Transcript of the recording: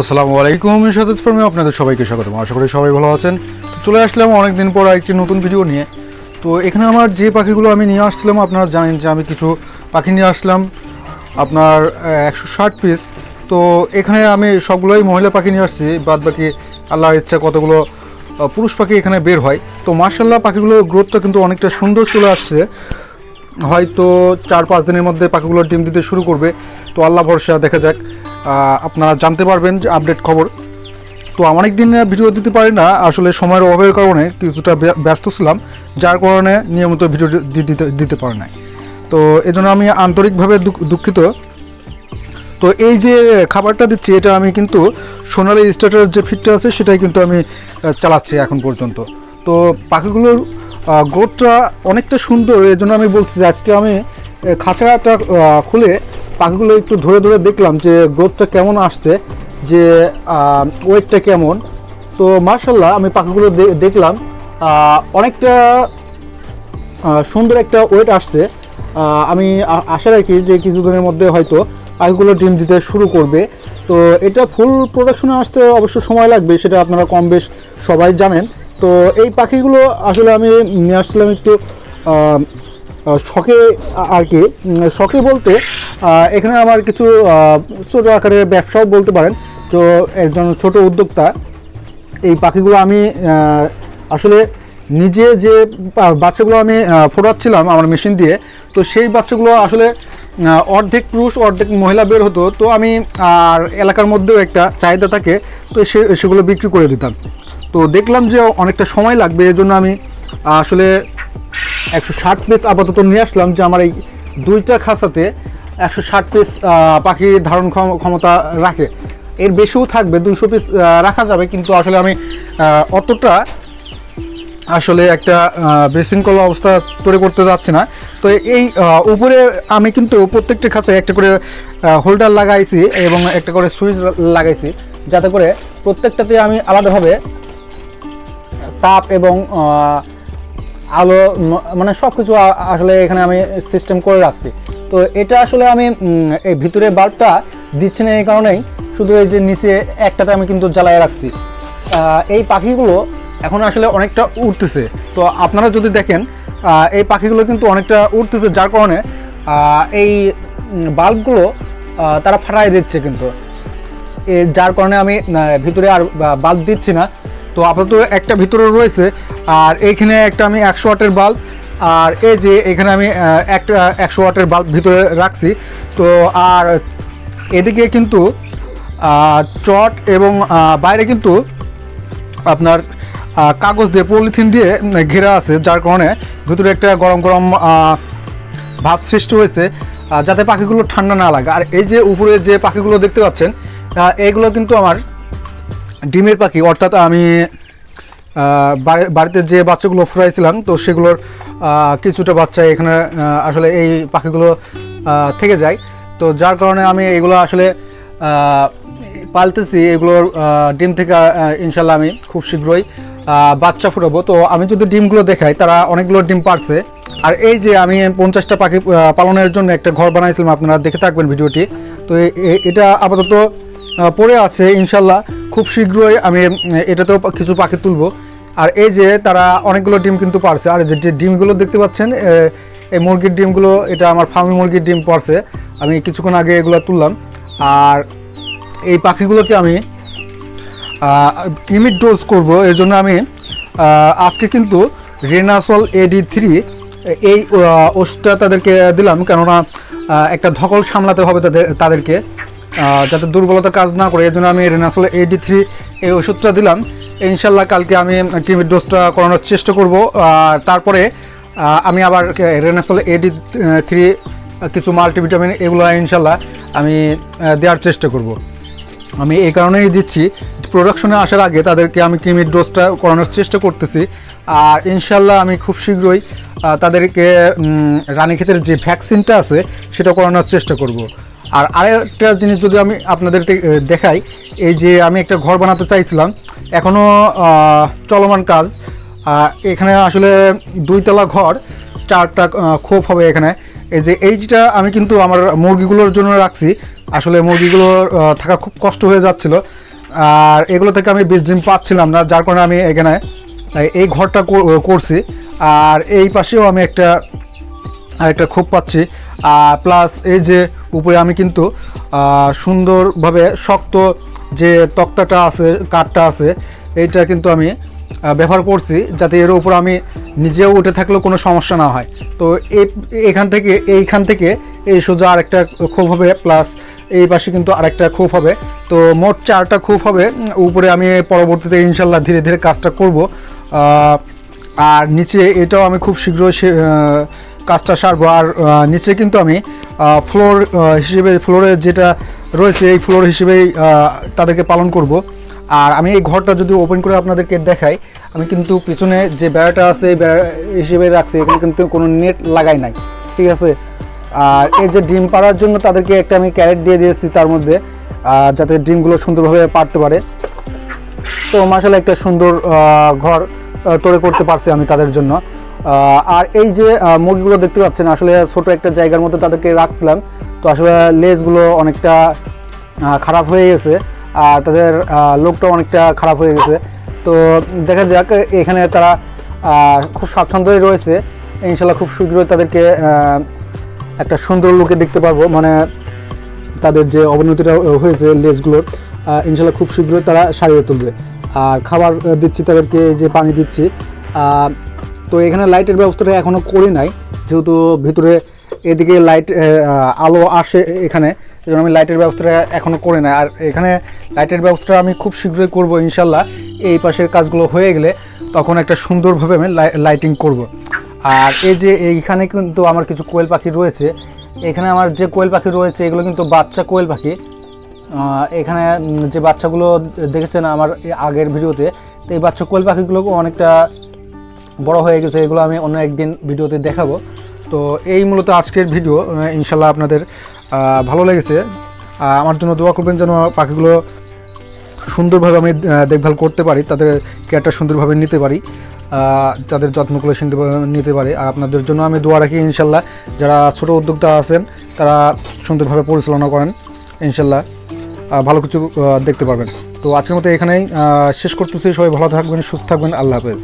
আসসালামু আলাইকুম সতেজ ফার্মে আপনাদের সবাইকে স্বাগত আশা করি সবাই ভালো আছেন। তো চলে আসলাম অনেকদিন পর একটি নতুন ভিডিও নিয়ে। তো এখানে আমার যে পাখিগুলো আমি নিয়ে আসছিলাম, আপনারা জানেন যে আমি কিছু পাখি নিয়ে আসলাম। আপনার একশো ষাট পিস তো এখানে আমি সবগুলোই মহিলা পাখি নিয়ে আসছি বাদ বাকি আল্লাহর ইচ্ছা কতগুলো পুরুষ পাখি এখানে বের হয়। তো মার্শাল্লাহ পাখিগুলোর গ্রোথটা কিন্তু অনেকটা সুন্দর চলে আসছে। হয়তো চার পাঁচ দিনের মধ্যে পাখিগুলো ডিম দিতে শুরু করবে। তো আল্লাহ ভরসা, দেখা যাক। আপনারা জানতে পারবেন যে আপডেট খবর। তো অনেক দিন ভিডিও দিতে পারি না, আসলে সময়ের অভাবের কারণে কিছুটা ব্য- ব্যস্ত ছিলাম, যার কারণে নিয়মিত ভিডিও দিতে দিতে পারি নাই। তো এজন্য আমি আন্তরিকভাবে দুঃখ- দুঃখিত। তো এই যে খাবারটা দিচ্ছি, এটা আমি কিন্তু সোনালি স্টার্টার যে ফিটটা আছে, সেটাই কিন্তু আমি চালাচ্ছি এখন পর্যন্ত। তো পাখিগুলোর গ্রোথটা অনেকটা সুন্দর এই জন্য আমি বলছি যে আজকে আমি খাঁচাটা খুলে পাখিগুলো একটু ধরে ধরে দেখলাম যে গ্রোথটা কেমন আসছে, যে ওয়েটটা কেমন। তো মার্শাল্লাহ আমি পাখিগুলো দেখলাম। অনেকটা সুন্দর একটা ওয়েট আসছে। আমি আশা রাখি যে কিছুদিনের মধ্যে হয়তো পাখিগুলো ডিম দিতে শুরু করবে। তো এটা ফুল প্রোডাকশনে আসতে অবশ্য সময় লাগবে, সেটা আপনারা কম বেশ সবাই জানেন। তো এই পাখিগুলো আসলে আমি নিয়ে আসছিলাম একটু শখে আর কি। শখে বলতে এখানে আমার কিছু ছোটো আকারের ব্যবসাও বলতে পারেন। তো একজন ছোট উদ্যোক্তা, এই পাখিগুলো আমি আসলে নিজে যে বাচ্চাগুলো আমি ফোটাচ্ছিলাম আমার মেশিন দিয়ে, তো সেই বাচ্চাগুলো আসলে অর্ধেক পুরুষ, অর্ধেক মহিলা বের হতো। তো আমি, আর এলাকার মধ্যেও একটা চাহিদা থাকে, তো সে, সেগুলো বিক্রি করে দিতাম। তো দেখলাম যে অনেকটা সময় লাগবে এই জন্য আমি আসলে একশো ষাট পিস আপাতত নিয়ে আসলাম যে আমার এই দুইটা খাঁচাতে একশো ষাট পিস পাখি ধারণ ক্ষম- ক্ষমতা রাখে। এর বেশিও থাকবে দুশো পিস রাখা যাবে, কিন্তু আসলে আমি অতটা আসলে একটা বিশৃঙ্খল অবস্থা তৈরি করতে যাচ্ছে না। তো এই উপরে আমি কিন্তু প্রত্যেকটা খাঁচায় একটা করে হোল্ডার লাগাইছি এবং একটা করে সুইচ লাগাইছি, যাতে করে প্রত্যেকটাতে আমি আলাদাভাবে তাপ এবং আলো মানে সব কিছু আসলে এখানে আমি সিস্টেম করে রাখছি। তো এটা আসলে আমি এই ভিতরে বাল্বটা দিচ্ছি না এই কারণেই, শুধু এই যে নিচে একটাতে আমি কিন্তু জ্বালায় রাখছি। এই পাখিগুলো এখন আসলে অনেকটা উঠতেছে তো আপনারা যদি দেখেন এই পাখিগুলো কিন্তু অনেকটা উঠতেছে যার কারণে এই বাল্বগুলো তারা ফাটাই দিচ্ছে কিন্তু। যার কারণে আমি ভিতরে আর বাল্ব দিচ্ছি না। তো আপাতত একটা ভিতরে রয়েছে, আর এইখানে একটা আমি একশো ওয়াটের বাল্ব আর এই যে এখানে আমি একটা একশো ওয়াটের বাল্ব ভিতরে রাখছি, তো আর এদিকে কিন্তু চট এবং বাইরে কিন্তু আপনার কাগজ দিয়ে, পলিথিন দিয়ে ঘেরা আছে, যার কারণে ভিতরে একটা গরম গরম ভাব সৃষ্টি হয়েছে যাতে পাখিগুলো ঠান্ডা না লাগে। আর এই যে উপরে যে পাখিগুলো দেখতে পাচ্ছেন এইগুলো কিন্তু আমার ডিমের পাখি, অর্থাৎ আমি বাড়িতে যে বাচ্চাগুলো ফুরাইছিলাম, তো সেগুলোর কিছুটা বাচ্চা এখানে আসলে এই পাখিগুলো থেকে যায়। তো যার কারণে আমি এগুলো আসলে পালতেছি। এগুলোর ডিম থেকে ইনশাল্লাহ আমি খুব শীঘ্রই বাচ্চা ফুটাবো তো আমি যদি ডিমগুলো দেখাই, তারা অনেকগুলো ডিম পারছে। আর এই যে আমি পঞ্চাশটা পাখি পালনের জন্য একটা ঘর বানাইছিলাম, আপনারা দেখে থাকবেন ভিডিওটি। তো এটা আপাতত পড়ে আছে, ইনশাল্লাহ। খুব শীঘ্রই আমি এটাতেও কিছু পাখি তুলবো। আর এই যে তারা অনেকগুলো ডিম কিন্তু পারছে। আর যে ডিমগুলো দেখতে পাচ্ছেন এই মুরগির ডিমগুলো, এটা আমার ফার্মি মুরগির ডিম পারছে। আমি কিছুক্ষণ আগে এগুলো তুললাম। আর এই পাখিগুলোকে আমি ক্রিমিট ডোজ করব। এই জন্য আমি আজকে কিন্তু রেনাসল এডি থ্রি, এই ওষুধটা তাদেরকে দিলাম। কেননা একটা ধকল সামলাতে হবে তাদের, তাদেরকে। যাতে দুর্বলতা কাজ না করে এই জন্য আমি রেনাসল এডি থ্রি এই ওষুধটা দিলাম। ইনশাল্লাহ কালকে আমি ক্রিমিট ডোজটা করানোর চেষ্টা করব। তারপরে আমি আবার রেনাসল এডি থ্রি কিছু মাল্টিভিটামিন এগুলো ইনশাল্লাহ আমি দেওয়ার চেষ্টা করব। আমি এই কারণেই দিচ্ছি প্রোডাকশনে আসার আগে তাদেরকে আমি ক্রিমির ডোজটা করানোর চেষ্টা করতেছি। আর ইনশাল্লাহ আমি খুব শীঘ্রই তাদেরকে রানীক্ষেতের যে ভ্যাকসিনটা আছে, সেটা করানোর চেষ্টা করব। আর আরেকটা জিনিস যদি আমি আপনাদেরকে আহ, দেখাই এই যে আমি একটা ঘর বানাতে চাইছিলাম এখনও চলমান কাজ। এখানে আসলে দুইতলা ঘর চারটা খোপ হবে এখানে। এই যে এইটা আমি কিন্তু আমার মুরগিগুলোর জন্য রাখছি। আসলে মুরগিগুলো থাকা খুব কষ্ট হয়ে যাচ্ছিল। আর এগুলো থেকে আমি বীজ ডিম পাচ্ছিলাম না যার কারণে আমি এখানে এই- ঘরটা করছি। আর এই পাশেও আমি একটা আরেকটা খোপ পাচ্ছি। প্লাস এই যে উপরে আমি কিন্তু সুন্দরভাবে শক্ত যে তক্তাটা আছে, কাঠটা আছে, এইটা কিন্তু আমি ব্যবহার করছি যাতে এর উপর আমি নিজেও উঠে থাকলেও কোনো সমস্যা না হয়। তো এই, এখান থেকে, এইখান থেকে এই সোজা আরেকটা খোপ হবে প্লাস এই পাশে কিন্তু আরেকটা খোপ হবে। তো মোট চারটা খোপ হবে, উপরে আমি পরবর্তীতে ইনশাল্লাহ ধীরে ধীরে কাজটা করব। আর নিচে এটাও আমি খুব শীঘ্রই কাজটা সারবো। আর নিচে কিন্তু আমি ফ্লোর হিসেবে ফ্লোরে যেটা রয়েছে, এই ফ্লোর হিসেবেই তাদেরকে পালন করব। আর আমি এই ঘরটা যদি ওপেন করে আপনাদেরকে দেখাই, আমি কিন্তু পিছনে যে বেড়াটা আছে, এই বেড়া হিসেবে রাখছি, এখানে কিন্তু কোনো নেট লাগাই নাই, ঠিক আছে? আর এই যে ডিম পাড়ার জন্য তাদেরকে একটা আমি ক্যারেট দিয়ে দিয়েছি তার মধ্যে যাতে ডিমগুলো সুন্দরভাবে পারতে পারে। তো মাসালে একটা সুন্দর ঘর তৈরি করতে পারছি আমি তাদের জন্য। আর এই যে মুরগিগুলো দেখতে পাচ্ছেন, আসলে ছোট একটা জায়গার মধ্যে তাদেরকে রাখছিলাম। তো আসলে লেজগুলো অনেকটা খারাপ হয়ে গেছে, আর তাদের লোকটা অনেকটা খারাপ হয়ে গেছে। তো দেখা যাক, এখানে তারা খুব স্বাচ্ছন্দ্যই রয়েছে। ইনশাল্লাহ খুব শীঘ্রই তাদেরকে একটা সুন্দর লুকে দেখতে পারব। মানে তাদের যে অবনতিটা হয়েছে লেজগুলোর ইনশাল্লাহ খুব শীঘ্রই তারা সারিয়ে তুলবে। আর খাবার দিচ্ছি তাদেরকে যে পানি দিচ্ছি। তো এখানে লাইটের ব্যবস্থাটা এখনও করি নাই, যেহেতু ভিতরে এদিকে লাইট আলো আসে এখানে এই আমি লাইটের ব্যবস্থাটা এখনও করি নাই। আর এখানে লাইটের ব্যবস্থাটা আমি খুব শীঘ্রই করব ইনশাল্লাহ। এই পাশের কাজগুলো হয়ে গেলে তখন একটা সুন্দরভাবে আমি লাইটিং করব। আর এই যে এইখানে কিন্তু আমার কিছু কোয়েল পাখি রয়েছে, এখানে আমার যে কোয়েল পাখি রয়েছে, এগুলো কিন্তু বাচ্চা কোয়েল পাখি। এখানে যে বাচ্চাগুলো দেখেছেন আমার আগের ভিডিওতে, তো এই বাচ্চা কোয়েল পাখিগুলো অনেকটা বড় হয়ে গেছে, এগুলো আমি অন্য একদিন ভিডিওতে দেখাবো। তো এই মূলত আজকের ভিডিও ইনশাল্লাহ আপনাদের ভালো লেগেছে। আমার জন্য দোয়া করবেন যেন পাখিগুলো সুন্দরভাবে আমি দেখভাল করতে পারি, তাদের কেয়ারটা সুন্দরভাবে নিতে পারি তাদের যত্নগুলো সুন্দরভাবে নিতে পারি। আর আপনাদের জন্য আমি দোয়া রাখি ইনশাল্লাহ, যারা ছোট উদ্যোক্তা আছেন, তারা সুন্দরভাবে পরিচালনা করেন, ইনশাল্লাহ ভালো কিছু দেখতে পারবেন। তো আজকের মতো এখানেই শেষ করতেছি। সবাই ভালো থাকবেন, সুস্থ থাকবেন। আল্লাহ হাফেজ।